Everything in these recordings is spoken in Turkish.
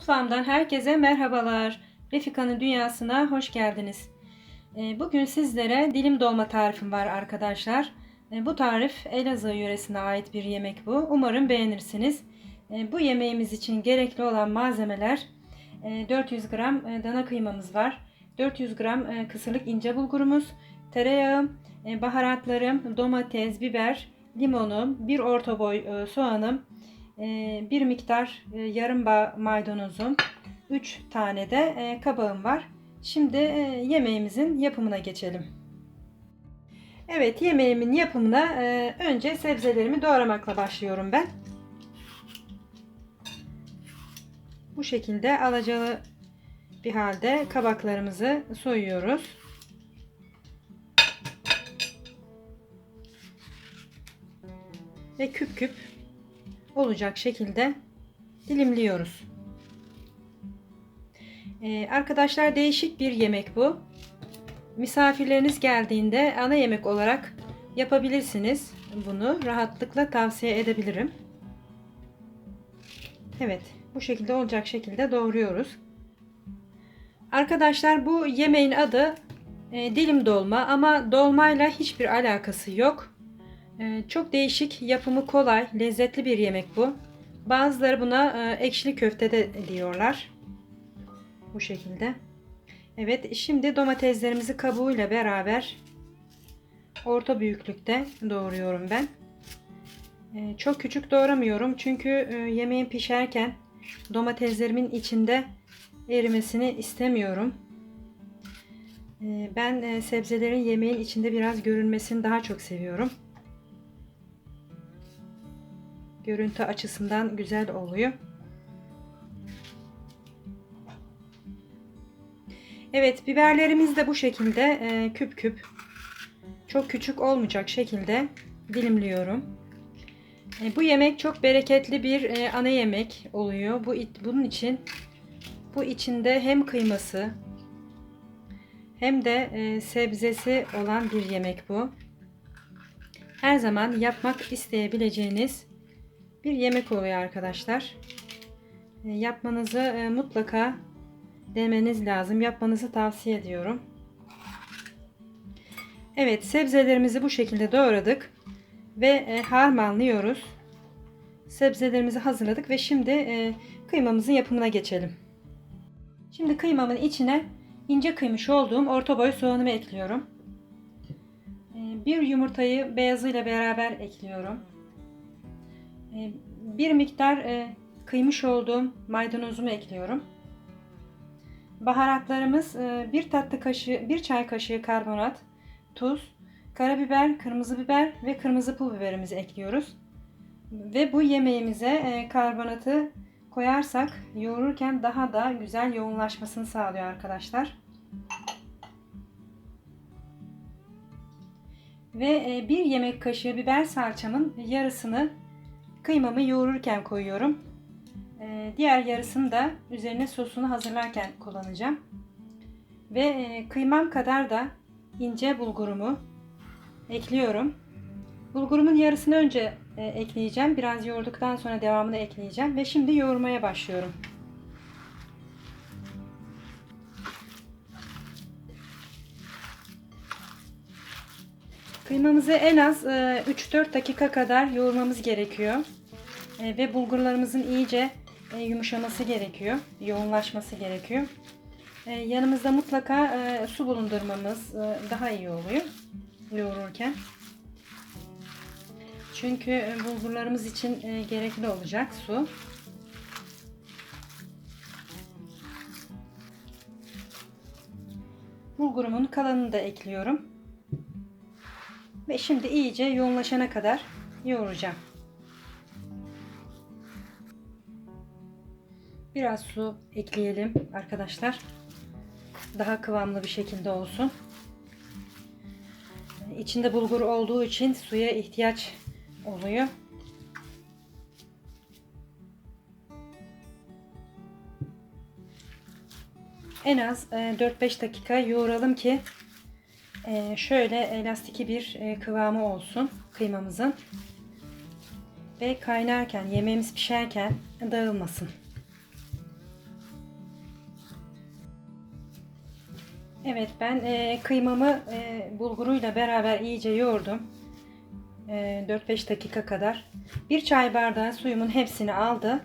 Mutfağımdan herkese merhabalar. Refika'nın dünyasına hoş geldiniz. Ee, Bugün sizlere dilim dolma tarifim var arkadaşlar. Ee, Bu tarif Elazığ yöresine ait bir yemek bu. Umarım beğenirsiniz. Ee, Bu yemeğimiz için gerekli olan malzemeler e, 400 gram e, dana kıymamız var. 400 gram e, kısırlık ince bulgurumuz, tereyağım, e, baharatlarım, domates, biber, limonum, bir orta boy e, soğanım, e, bir miktar e, yarım bağ maydanozum, 3 tane de e, kabağım var. Şimdi e, yemeğimizin yapımına geçelim. Evet yemeğimin yapımına önce sebzelerimi doğramakla başlıyorum ben. Bu şekilde alacalı bir halde kabaklarımızı soyuyoruz. Ve küp küp olacak şekilde dilimliyoruz. Ee, arkadaşlar değişik bir yemek bu. Misafirleriniz geldiğinde ana yemek olarak yapabilirsiniz. Bunu rahatlıkla tavsiye edebilirim. Evet, bu şekilde olacak şekilde doğruyoruz. Arkadaşlar bu yemeğin adı e, dilim dolma ama dolmayla hiçbir alakası yok. E, çok değişik, yapımı kolay, lezzetli bir yemek bu. Bazıları buna e, ekşili köfte de diyorlar. Bu şekilde. Evet, şimdi domateslerimizi kabuğuyla beraber orta büyüklükte doğruyorum ben. E, çok küçük doğramıyorum çünkü e, yemeğin pişerken domateslerimin içinde erimesini istemiyorum. E, ben e, sebzelerin yemeğin içinde biraz görünmesini daha çok seviyorum. Görüntü açısından güzel oluyor. Evet biberlerimiz de bu şekilde e, küp küp çok küçük olmayacak şekilde dilimliyorum. E, bu yemek çok bereketli bir e, ana yemek oluyor. Bu bunun için bu içinde hem kıyması hem de e, sebzesi olan bir yemek bu. Her zaman yapmak isteyebileceğiniz bir yemek oluyor arkadaşlar. E, yapmanızı e, mutlaka demeniz lazım. Yapmanızı tavsiye ediyorum. Evet sebzelerimizi bu şekilde doğradık ve e, harmanlıyoruz. Sebzelerimizi hazırladık ve şimdi kıymamızın yapımına geçelim. Şimdi kıymamın içine ince kıymış olduğum orta boy soğanımı ekliyorum. Bir yumurtayı beyazıyla beraber ekliyorum. E, bir miktar e, kıymış olduğum maydanozumu ekliyorum. Baharatlarımız e, bir tatlı kaşığı, bir çay kaşığı karbonat, tuz, karabiber, kırmızı biber ve kırmızı pul biberimizi ekliyoruz. Ve bu yemeğimize e, karbonatı koyarsak yoğururken daha da güzel yoğunlaşmasını sağlıyor arkadaşlar. Ve bir yemek kaşığı biber salçamın yarısını kıymamı yoğururken koyuyorum. E, diğer yarısını da üzerine sosunu hazırlarken kullanacağım. Ve e, kıymam kadar da ince bulgurumu ekliyorum. Bulgurumun yarısını önce e, ekleyeceğim. Biraz yoğurduktan sonra devamını ekleyeceğim. Ve şimdi yoğurmaya başlıyorum. Kıymamızı en az e, 3-4 dakika kadar yoğurmamız gerekiyor. E, ve bulgurlarımızın iyice e, yumuşaması gerekiyor. Yoğunlaşması gerekiyor. E, yanımızda mutlaka e, su bulundurmamız e, daha iyi oluyor yoğururken. Çünkü e, bulgurlarımız için e, gerekli olacak su. Bulgurumun kalanını da ekliyorum. Ve şimdi iyice yoğunlaşana kadar yoğuracağım. Biraz su ekleyelim arkadaşlar. Daha kıvamlı bir şekilde olsun. İçinde bulgur olduğu için suya ihtiyaç oluyor. En az 4-5 dakika yoğuralım ki ee, şöyle elastiki bir e, kıvamı olsun kıymamızın. Ve kaynarken, yemeğimiz pişerken dağılmasın. Evet ben e, kıymamı e, bulguruyla beraber iyice yoğurdum. 4-5 dakika kadar. Bir çay bardağı suyumun hepsini aldı.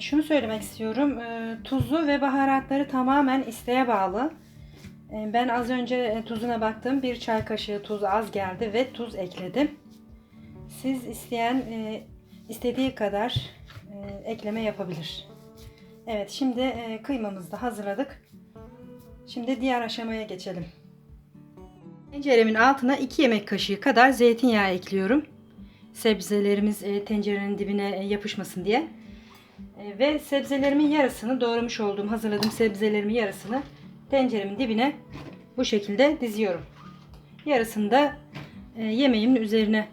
Şunu söylemek istiyorum. Tuzu ve baharatları tamamen isteğe bağlı. E, ben az önce e, tuzuna baktım. Bir çay kaşığı tuz az geldi ve tuz ekledim. Siz isteyen e, istediği kadar e, ekleme yapabilir. Evet şimdi kıymamızı da hazırladık. Şimdi diğer aşamaya geçelim. Tenceremin altına 2 yemek kaşığı kadar zeytinyağı ekliyorum. Sebzelerimiz tencerenin dibine yapışmasın diye. Ve sebzelerimin yarısını doğramış olduğum hazırladığım sebzelerimin yarısını tenceremin dibine bu şekilde diziyorum. Yarısını da e, yemeğimin üzerine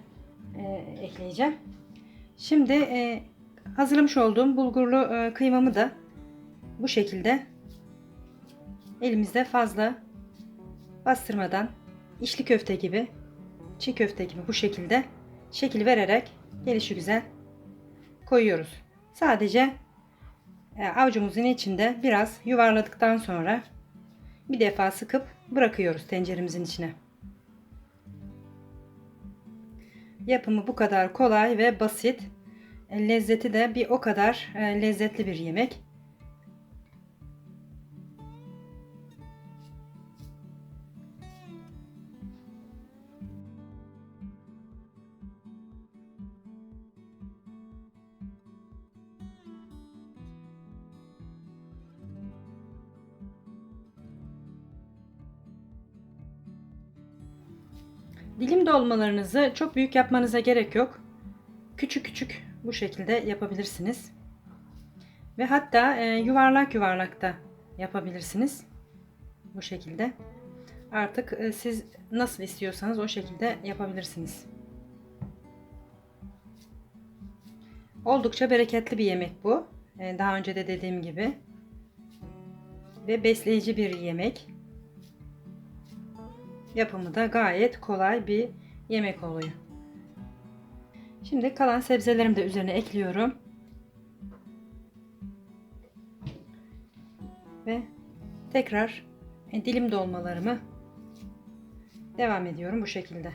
e, ekleyeceğim. Şimdi e, hazırlamış olduğum bulgurlu e, kıymamı da bu şekilde elimizde fazla bastırmadan içli köfte gibi çiğ köfte gibi bu şekilde şekil vererek gelişi güzel koyuyoruz. Sadece e, avucumuzun içinde biraz yuvarladıktan sonra bir defa sıkıp bırakıyoruz tenceremizin içine. Yapımı bu kadar kolay ve basit. Lezzeti de bir o kadar e, lezzetli bir yemek. Dilim dolmalarınızı çok büyük yapmanıza gerek yok. Küçük küçük bu şekilde yapabilirsiniz. Ve hatta e, yuvarlak yuvarlak da yapabilirsiniz. Bu şekilde. Artık e, siz nasıl istiyorsanız o şekilde yapabilirsiniz. Oldukça bereketli bir yemek bu. E, daha önce de dediğim gibi. Ve besleyici bir yemek. Yapımı da gayet kolay bir yemek oluyor. Şimdi kalan sebzelerimi de üzerine ekliyorum. Ve tekrar dilim dolmalarımı devam ediyorum bu şekilde.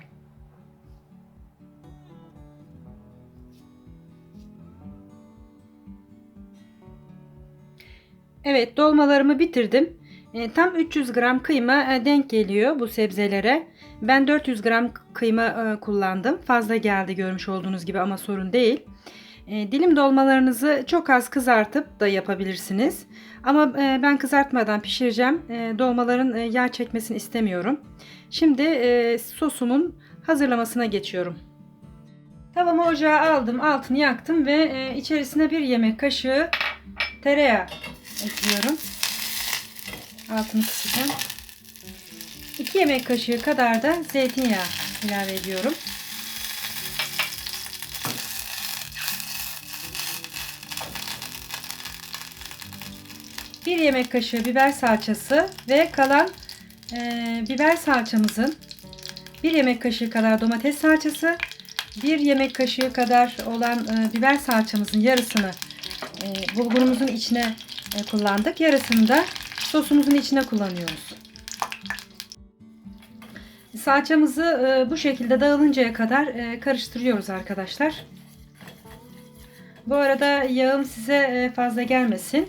Evet dolmalarımı bitirdim. E, tam 300 gram kıyma e, denk geliyor bu sebzelere. Ben 400 gram kıyma e, kullandım. Fazla geldi görmüş olduğunuz gibi ama sorun değil. Dilim dolmalarınızı çok az kızartıp da yapabilirsiniz. Ama ben kızartmadan pişireceğim. Dolmaların yağ çekmesini istemiyorum. Şimdi sosumun hazırlamasına geçiyorum. Tavamı ocağa aldım, altını yaktım ve içerisine bir yemek kaşığı tereyağı ekliyorum. Altını kısacağım. 2 yemek kaşığı kadar da zeytinyağı ilave ediyorum. Bir yemek kaşığı biber salçası ve kalan e, biber salçamızın bir yemek kaşığı kadar domates salçası, bir yemek kaşığı kadar olan e, biber salçamızın yarısını e, bulgurumuzun içine e, kullandık. Yarısını da sosumuzun içine kullanıyoruz. Salçamızı e, bu şekilde dağılıncaya kadar e, karıştırıyoruz arkadaşlar. Bu arada yağım size e, fazla gelmesin.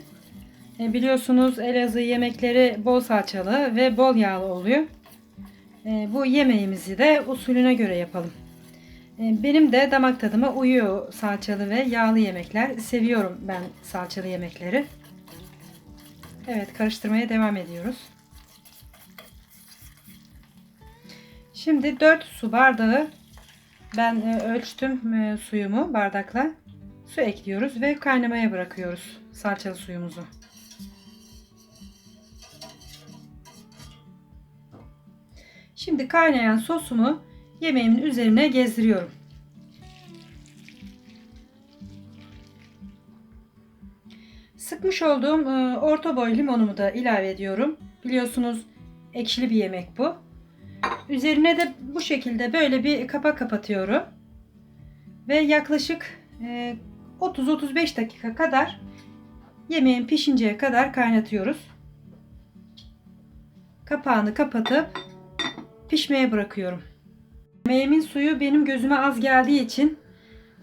Biliyorsunuz Elazığ yemekleri bol salçalı ve bol yağlı oluyor. Bu yemeğimizi de usulüne göre yapalım. Benim de damak tadıma uyuyor salçalı ve yağlı yemekler. Seviyorum ben salçalı yemekleri. Evet karıştırmaya devam ediyoruz. Şimdi 4 su bardağı ben e, ölçtüm e, suyumu bardakla. Su ekliyoruz ve kaynamaya bırakıyoruz salçalı suyumuzu. Şimdi kaynayan sosumu yemeğimin üzerine gezdiriyorum. Sıkmış olduğum e, orta boy limonumu da ilave ediyorum. Biliyorsunuz ekşili bir yemek bu. Üzerine de bu şekilde böyle bir kapak kapatıyorum. Ve yaklaşık 30-35 e, dakika kadar yemeğin pişinceye kadar kaynatıyoruz. kapağını kapatıp pişmeye bırakıyorum. Yemeğimin suyu benim gözüme az geldiği için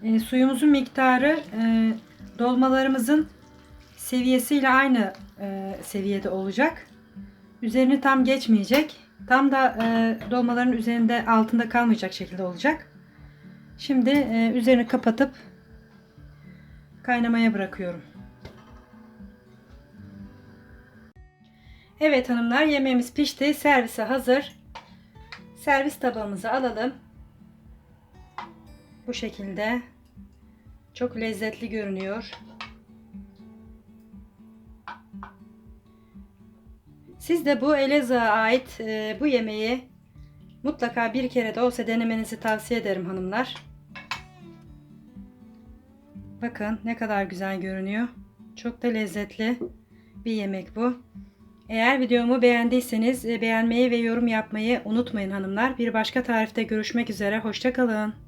e, suyumuzun miktarı e, dolmalarımızın seviyesiyle aynı e, seviyede olacak. Üzerini tam geçmeyecek. Tam da e, dolmaların üzerinde altında kalmayacak şekilde olacak. Şimdi e, üzerini kapatıp kaynamaya bırakıyorum. Evet hanımlar yemeğimiz pişti. Servise hazır. Servis tabağımızı alalım. Bu şekilde. Çok lezzetli görünüyor. Siz de bu Elazığ'a ait e, bu yemeği mutlaka bir kere de olsa denemenizi tavsiye ederim hanımlar. Bakın ne kadar güzel görünüyor. Çok da lezzetli bir yemek bu. Eğer videomu beğendiyseniz e, beğenmeyi ve yorum yapmayı unutmayın hanımlar. Bir başka tarifte görüşmek üzere. Hoşçakalın.